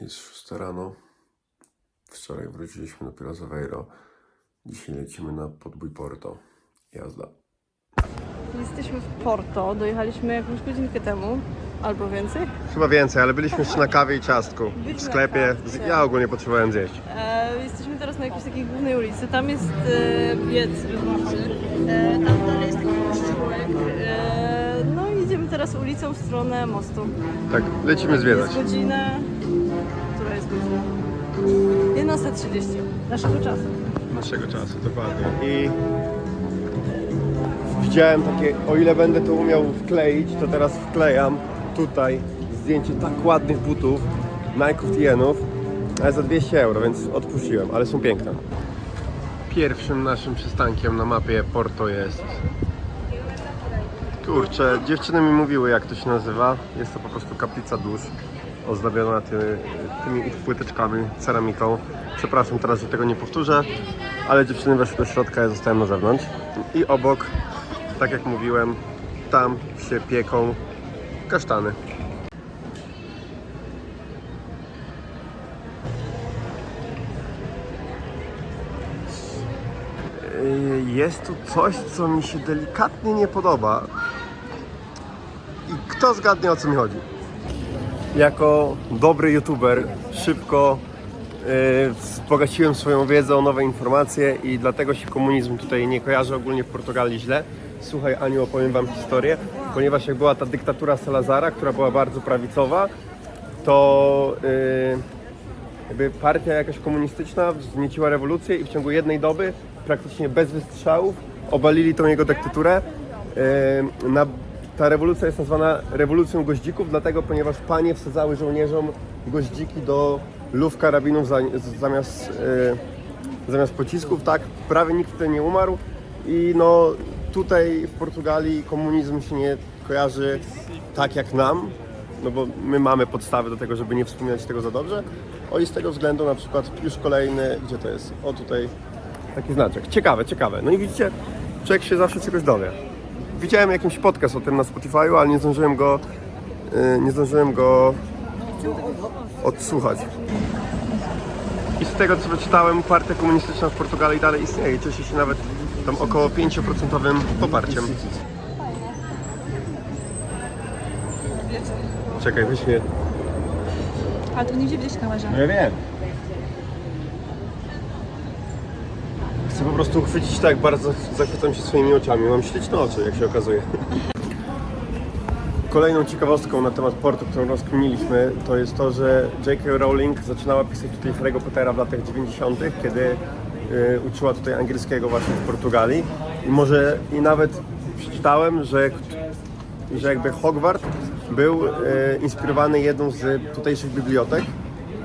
Jest 6 rano. Wczoraj wróciliśmy dopiero z Aveiro. Dzisiaj lecimy na podbój Porto. Jazda. Jesteśmy w Porto, dojechaliśmy jakąś godzinkę temu, albo więcej. Chyba więcej, ale byliśmy jeszcze na kawie i ciastku Byliśmy w sklepie. Ja ogólnie potrzebowałem zjeść. E, jesteśmy teraz na jakiejś takiej głównej ulicy. Tam jest e, biec wyborczy. E, tam dalej jest taki kościółek. E, no i idziemy teraz ulicą w stronę mostu. Tak, lecimy zwiedzać. Jest godzina... Która jest godzina? 11.30 naszego czasu. Naszego czasu, dokładnie. I widziałem takie, o ile będę to umiał wkleić, to teraz wklejam tutaj zdjęcie tak ładnych butów Nike'ów Tienów, ale za 200 euro, więc odpuściłem, ale są piękne. Pierwszym naszym przystankiem na mapie Porto jest Kurczę, dziewczyny mi mówiły jak to się nazywa. Jest to po prostu kaplica dusz ozdobiona ty, tymi ich płyteczkami, ceramiką. Przepraszam teraz, że tego nie powtórzę, ale dziewczyny weszły do środka, ja zostałem na zewnątrz. I obok, tak jak mówiłem, tam się pieką kasztany. Yy, Jest tu coś, co mi się delikatnie nie podoba. I kto zgadnie o co mi chodzi? Jako dobry youtuber szybko wzbogaciłem swoją wiedzę o nowe informacje i dlatego się komunizm tutaj nie kojarzy ogólnie w Portugalii źle. Słuchaj Aniu, opowiem Wam historię, ponieważ jak była ta dyktatura Salazara, która była bardzo prawicowa, to yy, jakby partia jakaś komunistyczna wznieciła rewolucję i w ciągu jednej doby, praktycznie bez wystrzałów, obalili tą jego dyktaturę. Yy, Na, ta rewolucja jest nazwana rewolucją goździków, dlatego ponieważ panie wsadzały żołnierzom goździki do luf karabinów zamiast, yy, zamiast pocisków, tak? Prawie nikt tutaj nie umarł i no tutaj w Portugalii komunizm się nie kojarzy tak jak nam, no bo my mamy podstawy do tego, żeby nie wspominać tego za dobrze. O i z tego względu na przykład już kolejny, gdzie to jest? O tutaj taki znaczek. Ciekawe, ciekawe. No i widzicie, człowiek się zawsze czegoś dowie. Widziałem jakiś podcast o tym na Spotify'u, ale nie zdążyłem go, yy, nie zdążyłem go odsłuchać. I z tego co wyczytałem, partia komunistyczna w Portugalii dalej istnieje i cieszy się nawet tam około 5% poparciem. Czekaj, mnie. A tu nigdzie widać kamerze. No ja wiem. Po prostu uchwycić tak, bardzo zachwycam się swoimi oczami. Mam śliczne oczy, jak się okazuje. Kolejną ciekawostką na temat portu, którą rozkminiliśmy, to jest to, że J.K. Rowling zaczynała pisać tutaj Harry'ego Pottera w latach 90., kiedy y, uczyła tutaj angielskiego właśnie w Portugalii. I może i nawet przeczytałem, że, że jakby Hogwart był y, inspirowany jedną z tutejszych bibliotek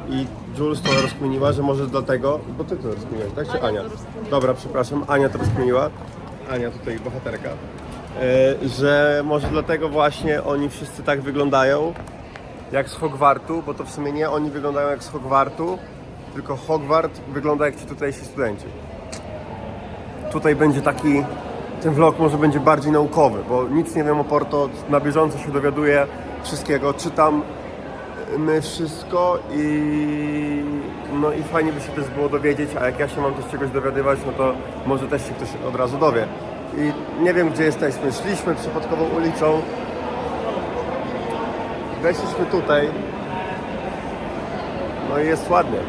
i Jules to rozkminiła, że może dlatego, bo ty to rozkminiłeś, tak? Czy Ania? Dobra, przepraszam, Ania to rozkminiła. Ania tutaj bohaterka. E, że może dlatego właśnie oni wszyscy tak wyglądają jak z Hogwartu, bo to w sumie nie oni wyglądają jak z Hogwartu, tylko Hogwart wygląda jak ci tutejsi studenci. Tutaj będzie taki, ten vlog może będzie bardziej naukowy, bo nic nie wiem o Porto, na bieżąco się dowiaduję wszystkiego, czytam my wszystko i no i fajnie by się też było dowiedzieć, a jak ja się mam też czegoś dowiadywać, no to może też się ktoś od razu dowie. I nie wiem gdzie jesteśmy, szliśmy przypadkową ulicą, weszliśmy tutaj, no i jest ładnie.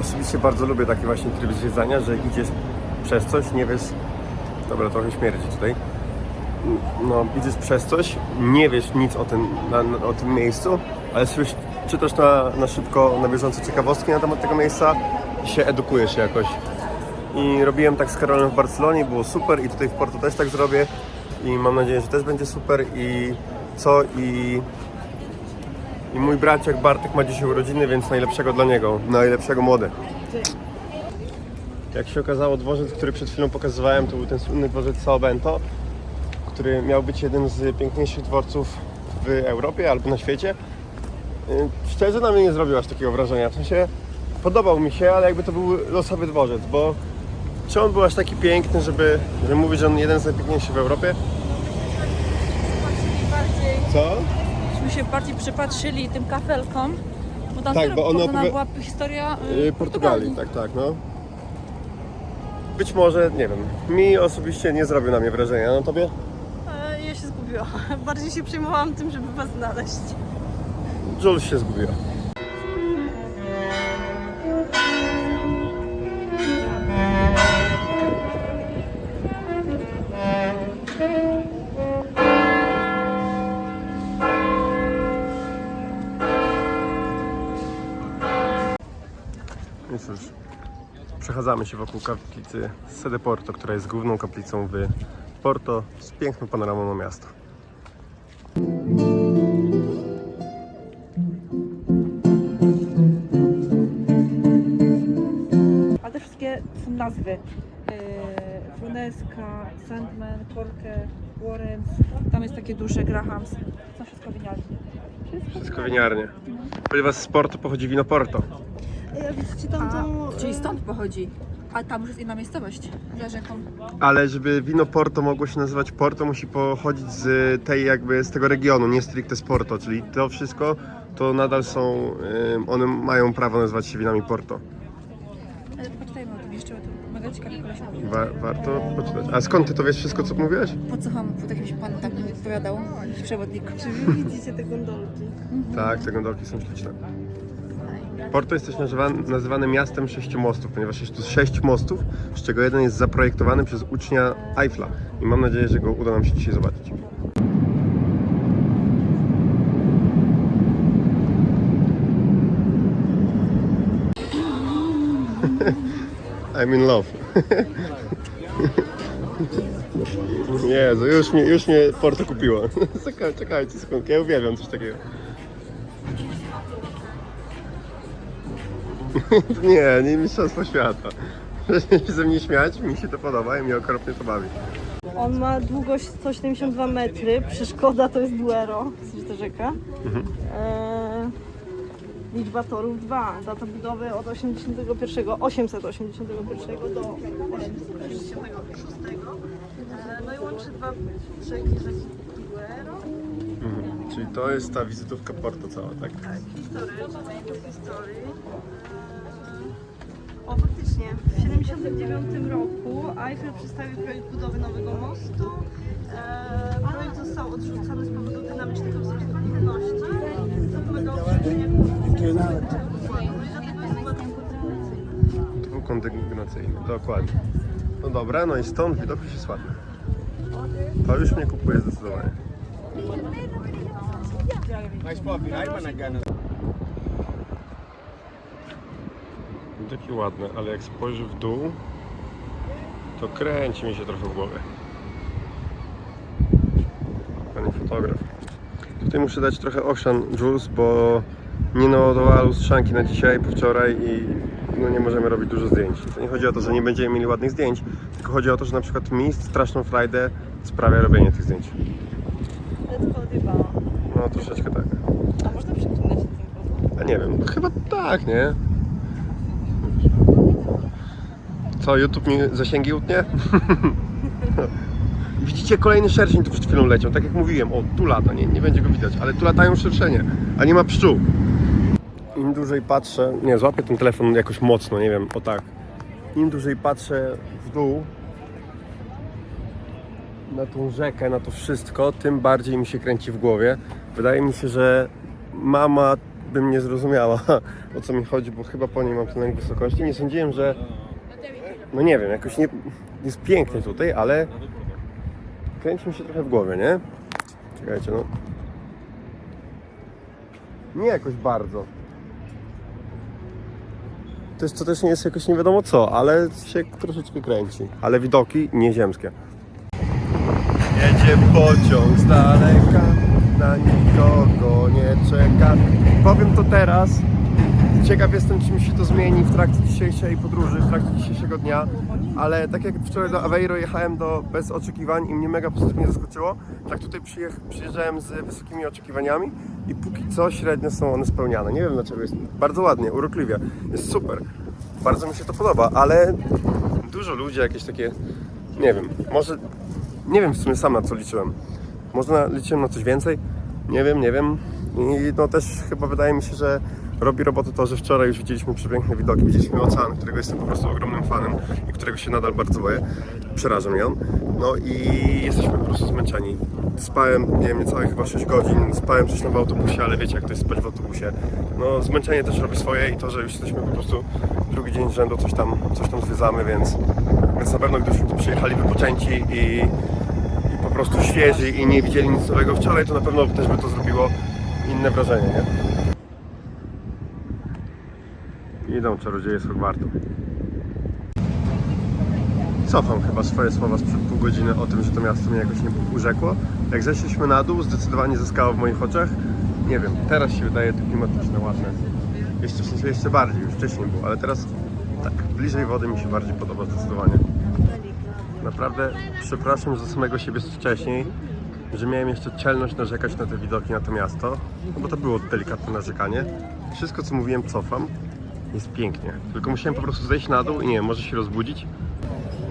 Osobiście bardzo lubię taki właśnie tryb zwiedzania, że idziesz przez coś, nie wiesz... Dobra, trochę śmierdzi tutaj. No, idziesz przez coś, nie wiesz nic o tym, na, na, o tym miejscu, ale sobie czytasz na, na szybko, na bieżąco ciekawostki na temat tego miejsca i się edukujesz jakoś. I robiłem tak z Karolem w Barcelonie, było super i tutaj w Porto też tak zrobię i mam nadzieję, że też będzie super i co i i mój braciak Bartek ma dzisiaj urodziny, więc najlepszego dla niego, najlepszego młody. Jak się okazało, dworzec, który przed chwilą pokazywałem, to był ten słynny dworzec Sao Bento, który miał być jednym z piękniejszych dworców w Europie albo na świecie. Yy, Szczerze na mnie nie zrobił aż takiego wrażenia, w sensie podobał mi się, ale jakby to był losowy dworzec, bo czy on był aż taki piękny, żeby, żeby mówić, że on jeden z najpiękniejszych w Europie? Co? Myśmy się bardziej przypatrzyli tym kafelkom, bo tam Tak, bo pokazana opowi- była historia Yy, Portugalii, tak, tak, no. Być może, nie wiem, mi osobiście nie zrobił na mnie wrażenia, no tobie? E, Ja się zgubiłam. Bardziej się przejmowałam tym, żeby was znaleźć. Jules się zgubiła. No cóż, przechadzamy się wokół kaplicy Sede Porto, która jest główną kaplicą w Porto z piękną panoramą na miasto. Ale te wszystkie są nazwy. Yy, Fruneska, Sandman, Corke, Warrens. Tam jest takie duże Grahams. Są wszystko winiarnie. Wszystko winiarnie. Ponieważ z Porto pochodzi wino Porto. Ja widzicie tam tą... Czyli stąd pochodzi. A tam już jest inna miejscowość za rzeką. Ale żeby wino Porto mogło się nazywać Porto, musi pochodzić z tej jakby z tego regionu, nie stricte z Porto, czyli to wszystko to nadal są, one mają prawo nazywać się winami Porto. Ale poczytajmy o tym jeszcze, bo to mega koleś mówił. Wa- warto poczytać. A skąd ty to wiesz wszystko, co mówiłeś? Podsłucham, pod jakimś pan tak mi odpowiadał, jakiś przewodnik. Czy wy widzicie te gondolki? Tak, te gondolki są śliczne. Porto jest też nazywane, miastem sześciu mostów, ponieważ jest tu sześć mostów, z czego jeden jest zaprojektowany przez ucznia Eiffla. I mam nadzieję, że go uda nam się dzisiaj zobaczyć. I'm in love. Jezu, już mnie, już mnie Porto kupiło. Czekaj, czekajcie sekundkę, ja uwielbiam coś takiego. Nie, nie mistrzostwo świata. Proszę się ze mnie śmiać, mi się to podoba i mnie okropnie to bawi. On ma długość 172 metry, przeszkoda to jest Duero, w to rzeka. E, liczba torów 2, data budowy od 81, 881 do 866. E, no i łączy dwa brzegi rzeki Duero. Mhm. Czyli to jest ta wizytówka Porto cała, tak? Tak, historyczny, historii. O, faktycznie, w 1979 roku Eiffel przedstawił projekt budowy nowego mostu. E, projekt został odrzucony z powodu dynamicznego wzrostu ludności, całkowego ograniczenia No i dlatego jest ładnie Dwukondygnacyjny, dokładnie. No dobra, no i stąd widok już jest ładny. To już mnie kupuje zdecydowanie. Widoki ładne, ale jak spojrzy w dół, to kręci mi się trochę w głowie. Panie fotograf. Tutaj muszę dać trochę owsian Jules, bo nie naładowała lustrzanki na dzisiaj, po wczoraj i no nie możemy robić dużo zdjęć. To nie chodzi o to, że nie będziemy mieli ładnych zdjęć, tylko chodzi o to, że na przykład mi straszną frajdę sprawia robienie tych zdjęć. No troszeczkę tak. A można się tym A nie wiem, no chyba tak, nie? Co, YouTube mi zasięgi utnie? Widzicie, kolejny szerszeń tu przed chwilą leciał, tak jak mówiłem, o, tu lata, nie, nie będzie go widać, ale tu latają szerszenie, a nie ma pszczół. Im dłużej patrzę, nie, złapię ten telefon jakoś mocno, nie wiem, o tak. Im dłużej patrzę w dół, na tą rzekę, na to wszystko, tym bardziej mi się kręci w głowie. Wydaje mi się, że mama by mnie zrozumiała, o co mi chodzi, bo chyba po niej mam ten lęk wysokości. Nie sądziłem, że. No nie wiem, jakoś nie. Jest pięknie tutaj, ale kręci mi się trochę w głowie, nie? Czekajcie, no. Nie jakoś bardzo. To, jest, to też nie jest jakoś nie wiadomo co, ale się troszeczkę kręci. Ale widoki nieziemskie. Jedzie pociąg z daleka, na nikogo nie czeka. Powiem to teraz, Ciekaw jestem, czym się to zmieni w trakcie dzisiejszej podróży, w trakcie dzisiejszego dnia, ale tak jak wczoraj do Aveiro jechałem do, bez oczekiwań i mnie mega pozytywnie zaskoczyło, tak tutaj przyjeżdżałem z wysokimi oczekiwaniami i póki co średnio są one spełniane. Nie wiem dlaczego, jest bardzo ładnie, urokliwie, jest super. Bardzo mi się to podoba, ale dużo ludzi, jakieś takie, nie wiem, może, nie wiem w sumie sam na co liczyłem. Może liczyłem na coś więcej? Nie wiem, nie wiem. I no też chyba wydaje mi się, że robi robotę to, że wczoraj już widzieliśmy przepiękne widoki, widzieliśmy ocean, którego jestem po prostu ogromnym fanem i którego się nadal bardzo boję. Przeraża mnie on. No i jesteśmy po prostu zmęczeni. Spałem, nie wiem, niecałe chyba 6 godzin, spałem wcześniej w autobusie, ale wiecie jak to jest spać w autobusie. No zmęczenie też robi swoje i to, że już jesteśmy po prostu drugi dzień z rzędu coś tam, coś tam zwiedzamy, więc, więc na pewno gdybyśmy tu przyjechali wypoczęci i, i po prostu świeży i nie widzieli nic nowego wczoraj, to na pewno też by to zrobiło inne wrażenie, nie? Idą czarodzieje z Hogwartu. Cofam chyba swoje słowa sprzed pół godziny o tym, że to miasto mnie jakoś nie urzekło. Jak zeszliśmy na dół, zdecydowanie zyskało w moich oczach. Nie wiem, teraz się wydaje to klimatyczne, ładne. Jeszcze w sensie jeszcze bardziej, już wcześniej było, ale teraz tak, bliżej wody mi się bardziej podoba zdecydowanie. Naprawdę przepraszam za samego siebie z wcześniej, że miałem jeszcze czelność narzekać na te widoki, na to miasto, no bo to było delikatne narzekanie. Wszystko co mówiłem cofam, jest pięknie. Tylko musiałem po prostu zejść na dół i nie wiem, może się rozbudzić.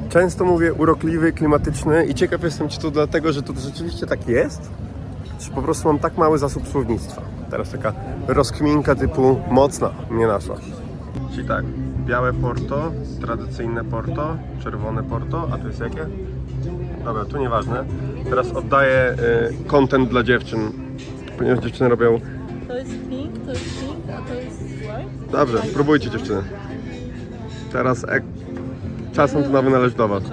Często mówię urokliwy, klimatyczny i ciekaw jestem, czy to dlatego, że to rzeczywiście tak jest, czy po prostu mam tak mały zasób słownictwa. Teraz taka rozkminka typu mocna mnie naszła. Czyli tak, białe Porto, tradycyjne Porto, czerwone Porto, a to jest jakie? Dobra, to nieważne. Teraz oddaję y, content dla dziewczyn, ponieważ dziewczyny robią... To jest pink, to jest pink, a to jest white. Dobrze, spróbujcie dziewczyny. Teraz ek... czasem to nawet należy do was. To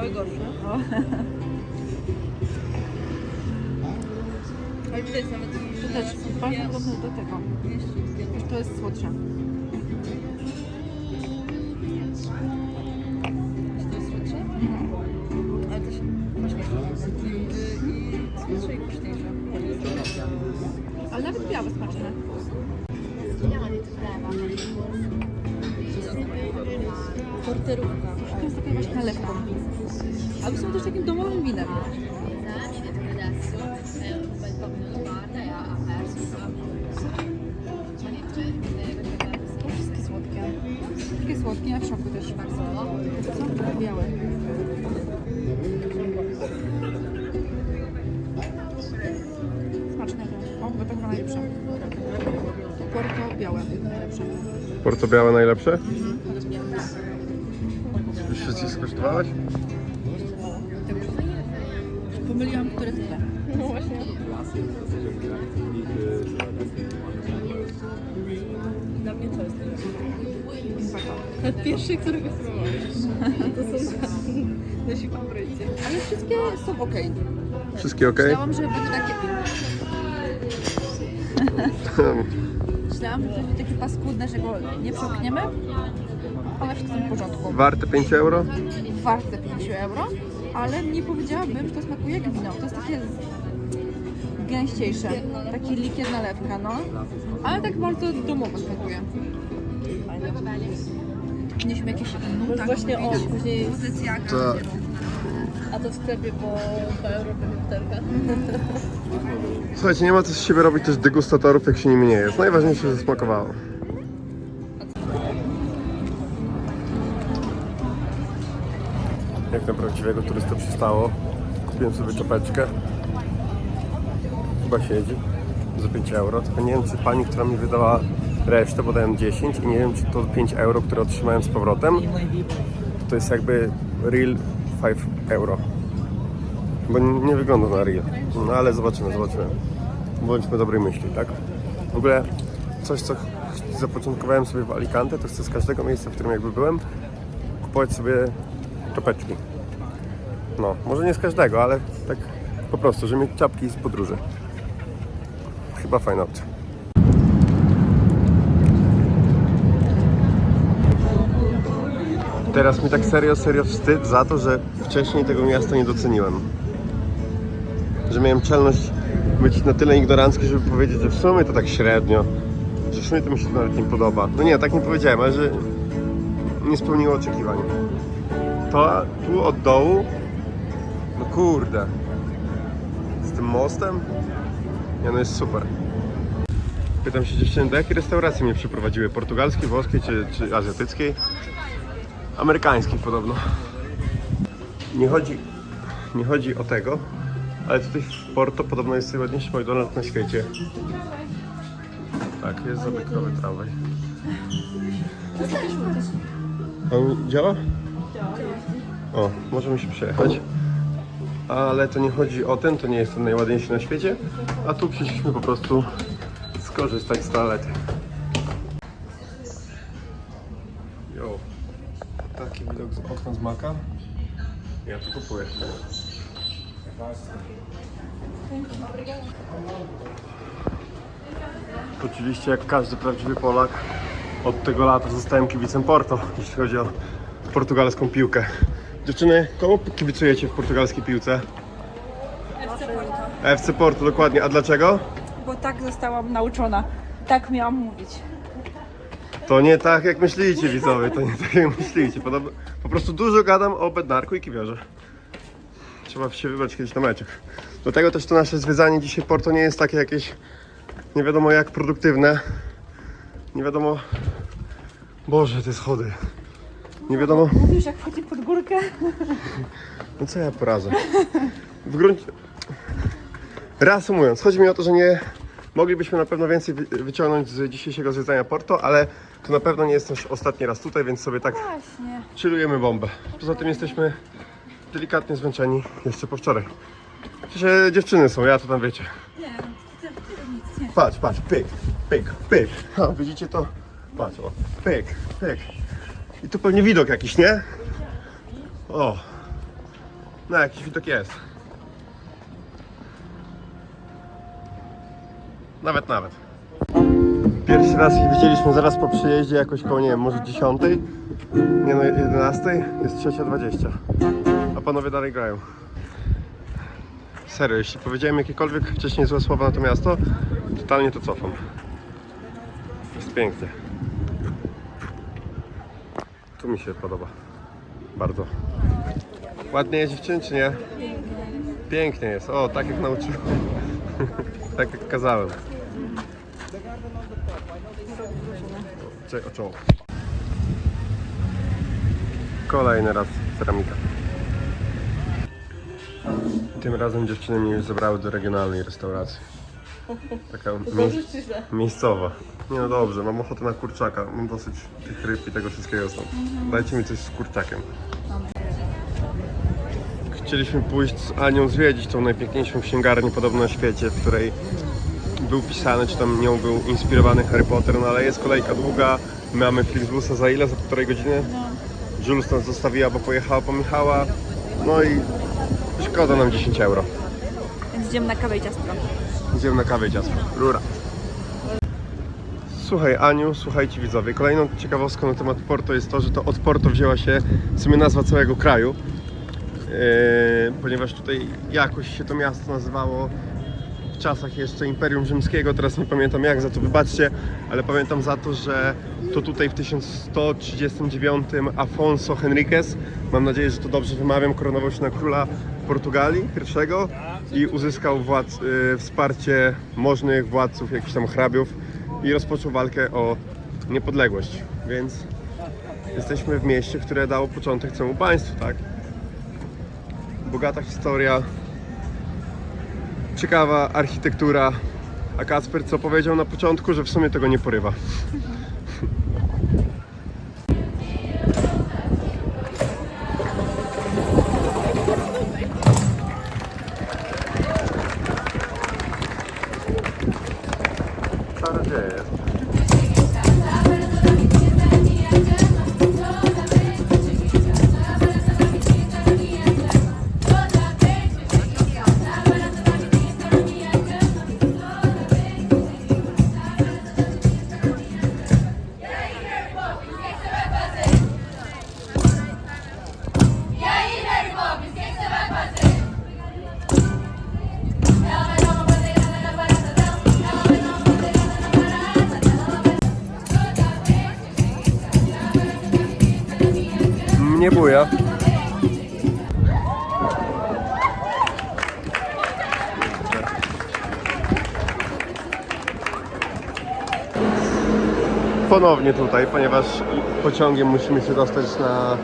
Biały gorszy. O. Ale widać nawet, To że też są bardzo podobne do tego. mięściutkie. Tylko to jest słodsze. Porterówka. To jest taka właśnie nalewką. Ale są też takim domowym winem. Wszystkie słodkie. Wszystkie słodkie, a w szoku też. Są białe. Smaczne to. O, bo to chyba najlepsze. Porto białe najlepsze. Porto białe najlepsze? Już skosztowałaś? Pomyliłam, które tyle. No właśnie. Dla mnie to jest Pierwszy, którego spróbowałeś. To są nasi faworyci. Ale wszystkie są ok. Wszystkie ok? Myślałam, że będą takie... Myślałam, że to będzie takie paskudne, że go nie przełkniemy. Ale wszystko w porządku. Warte 5 euro? Warte 5 euro, ale nie powiedziałabym, że to smakuje jak wino. To jest takie gęściejsze. Taki likier nalewka, no. Ale tak bardzo domowo smakuje. Mieliśmy jakieś nuta, właśnie o, później- pozycja, To- A to w sklepie po 2 euro butelka. Słuchajcie, nie ma co z siebie robić też degustatorów, jak się nimi nie jest. Najważniejsze, że smakowało. Prawdziwego turystę przystało. Kupiłem sobie czapeczkę. Chyba siedzi. Za 5 euro. Tylko nie wiem, czy pani, która mi wydała resztę, bo dałem 10 i nie wiem, czy to 5 euro, które otrzymałem z powrotem, to jest jakby real 5 euro. Bo nie wygląda na real. No ale zobaczymy, zobaczymy. Bądźmy dobrej myśli, tak? W ogóle coś, co zapoczątkowałem sobie w Alicante, to chcę z każdego miejsca, w którym jakby byłem, kupować sobie czapeczki. No, może nie z każdego, ale tak po prostu, żeby mieć czapki z podróży. Chyba fajna opcja. Teraz mi tak serio, serio wstyd za to, że wcześniej tego miasta nie doceniłem. Że miałem czelność być na tyle ignorancki, żeby powiedzieć, że w sumie to tak średnio, że w sumie to mi się nawet nie podoba. No nie, tak nie powiedziałem, ale że nie spełniło oczekiwań. To tu od dołu, kurde, z tym mostem, nie no jest super. Pytam się dziewczyny, do jakiej restauracji mnie przyprowadziły? Portugalskiej, włoskiej czy, czy azjatyckiej? Amerykańskiej podobno. Nie chodzi, nie chodzi o tego, ale tutaj w Porto podobno jest najładniejszy McDonald's na świecie. Tak, jest zabytkowy tramwaj. On działa? O, możemy się przejechać. Ale to nie chodzi o ten, to nie jest ten najładniejszy na świecie, a tu przyszliśmy po prostu skorzystać z toalety. Jo. Taki widok z okna z maka. Ja tu kupuję. Oczywiście jak każdy prawdziwy Polak od tego lata zostałem kibicem Porto, jeśli chodzi o portugalską piłkę. Dziewczyny, komu kibicujecie w portugalskiej piłce? FC Porto, dokładnie. A dlaczego? Bo tak zostałam nauczona. Tak miałam mówić. To nie tak jak myślicie widzowie, to nie tak jak myślicie. Po prostu dużo gadam o bednarku i kiwiorze. Trzeba się wybrać kiedyś na meczach. Do tego też to nasze zwiedzanie dzisiaj Porto nie jest takie jakieś nie wiadomo jak produktywne. Nie wiadomo... Boże, te schody. Nie wiadomo... Mówisz jak wchodzi pod górkę? No co ja poradzę? W gruncie... Reasumując, chodzi mi o to, że nie moglibyśmy na pewno więcej wy- wyciągnąć z dzisiejszego zwiedzania Porto, ale to na pewno nie jest nasz ostatni raz tutaj, więc sobie tak Właśnie. chillujemy bombę. Poza tym jesteśmy delikatnie zmęczeni jeszcze po wczoraj. Przecież dziewczyny są, ja to tam wiecie. Nie, nic, nie. Patrz, patrz, pyk, pyk, pyk. Ha, widzicie to? Patrz, o, pyk, pyk. I tu pewnie widok jakiś, nie? O, no jakiś widok jest. Nawet, nawet. Pierwszy raz ich widzieliśmy zaraz po przyjeździe, jakoś koło, nie wiem, może 10, nie no 11, jest 3.20. A panowie dalej grają. Serio, jeśli powiedziałem jakiekolwiek wcześniej złe słowa na to miasto, totalnie to cofam. Jest pięknie. Tu mi się podoba. Bardzo. Ładnie jest dziewczyn, czy nie? Pięknie jest. O, tak jak nauczyłem. tak jak kazałem. Czekaj, o czoło. Kolejny raz ceramika. Tym razem dziewczyny mnie już zabrały do regionalnej restauracji. Taka mie- miejscowa. Nie no dobrze, mam ochotę na kurczaka. Mam dosyć tych ryb i tego wszystkiego stąd. Dajcie mi coś z kurczakiem. Chcieliśmy pójść z Anią zwiedzić tą najpiękniejszą księgarnię podobno na świecie, w której był pisany, czy tam nią był inspirowany Harry Potter, no ale jest kolejka długa. Mamy Flixbusa za ile? Za półtorej godziny? Jules nas zostawiła, bo pojechała po Michała. No i szkoda nam 10 euro. Więc idziemy na kawę i ciastko. Idziemy na kawę i ciastko. Rura. Słuchaj Aniu, słuchajcie widzowie, kolejną ciekawostką na temat Porto jest to, że to od Porto wzięła się w sumie nazwa całego kraju. Yy, ponieważ tutaj jakoś się to miasto nazywało w czasach jeszcze Imperium Rzymskiego, teraz nie pamiętam jak, za to wybaczcie, ale pamiętam za to, że to tutaj w 1139 Afonso Henriquez, mam nadzieję, że to dobrze wymawiam, koronował się na króla Portugalii pierwszego i uzyskał władz, y, wsparcie możnych władców, jakichś tam hrabiów i rozpoczął walkę o niepodległość, więc jesteśmy w mieście, które dało początek całemu państwu, tak? Bogata historia, ciekawa architektura. A Kasper co powiedział na początku, że w sumie tego nie porywa. Nie buja. Ponownie tutaj, ponieważ pociągiem musimy się dostać na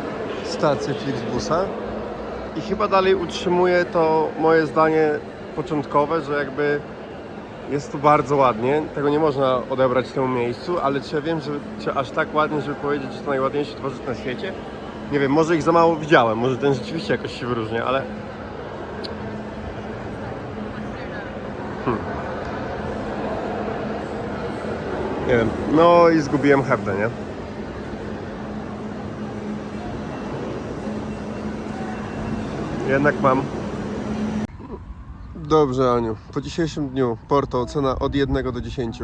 stację Flixbusa. I chyba dalej utrzymuję to moje zdanie początkowe, że jakby jest tu bardzo ładnie. Tego nie można odebrać temu miejscu, ale czy ja wiem, że czy aż tak ładnie, żeby powiedzieć, że to najładniejszy dworzec na świecie? Nie wiem, może ich za mało widziałem, może ten rzeczywiście jakoś się wyróżnia, ale Hmm. Nie wiem. No i zgubiłem hebdę, nie? Jednak mam. Dobrze, Aniu. Po dzisiejszym dniu Porto ocena od 1 do 10.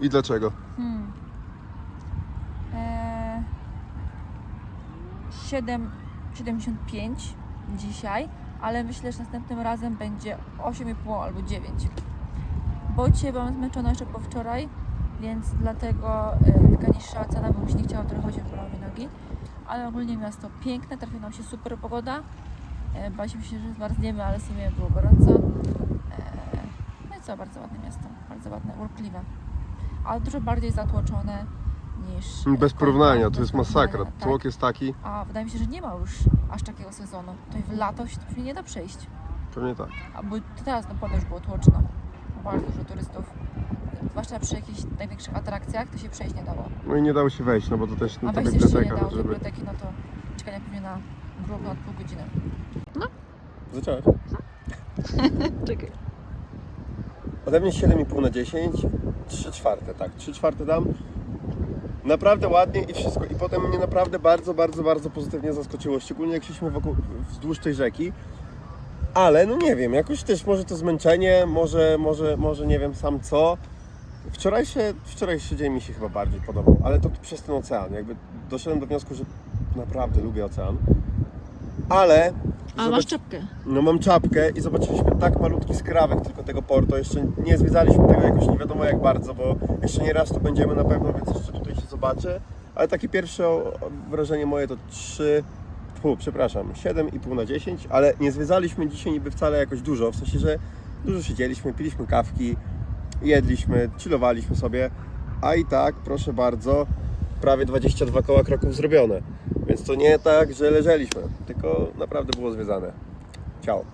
I dlaczego? Hmm. 7, 75 dzisiaj, ale myślę, że następnym razem będzie 8,5 albo 9. Bo dzisiaj byłam zmęczona jeszcze po wczoraj, więc dlatego e, taka niższa cena, bo mi się nie chciało trochę chodzić prawie nogi. Ale ogólnie miasto piękne, trafiła nam się super pogoda. E, baliśmy się, że zmarzniemy, ale sumie było gorąco. E, no i co, bardzo ładne miasto, bardzo ładne, urokliwe ale dużo bardziej zatłoczone niż. Bez porównania, to jest masakra. tak. Tłok jest taki, A wydaje mi się, że nie ma już aż takiego sezonu. To i w lato się tu nie da przejść. pewnie tak. A bo teraz naprawdę już było tłoczno. Bardzo dużo turystów. Zwłaszcza przy jakichś największych atrakcjach to się przejść nie dało. No i nie dało się wejść, no bo to też A ta wejść się nie biblioteka, dało do żeby... biblioteki, no to czekania pewnie na grubo ponad pół godziny. Zacząłeś? Czekaj. Ode mnie 7,5 na 10, 3 czwarte, tak, 3 czwarte dam. Naprawdę ładnie i wszystko. I potem mnie naprawdę bardzo, bardzo, bardzo pozytywnie zaskoczyło, szczególnie jak szliśmy wokół, wzdłuż tej rzeki. Ale no nie wiem, jakoś też może to zmęczenie, może, może, może nie wiem sam co. Wczorajszy, wczorajszy dzień mi się chyba bardziej podobał, ale to przez ten ocean. Jakby doszedłem do wniosku, że naprawdę lubię ocean. Ale. A masz czapkę. No mam czapkę i zobaczyliśmy tak malutki skrawek tylko tego porto. Jeszcze nie zwiedzaliśmy tego jakoś nie wiadomo jak bardzo, bo jeszcze nie raz tu będziemy na pewno, więc jeszcze zobaczy. Ale takie pierwsze wrażenie moje to 3, fu, przepraszam, 7,5 na 10, ale nie zwiedzaliśmy dzisiaj niby wcale jakoś dużo, w sensie, że dużo siedzieliśmy, piliśmy kawki, jedliśmy, chillowaliśmy sobie, a i tak, proszę bardzo, prawie 22 koła kroków zrobione. Więc to nie tak, że leżeliśmy, tylko naprawdę było zwiedzane. Ciao.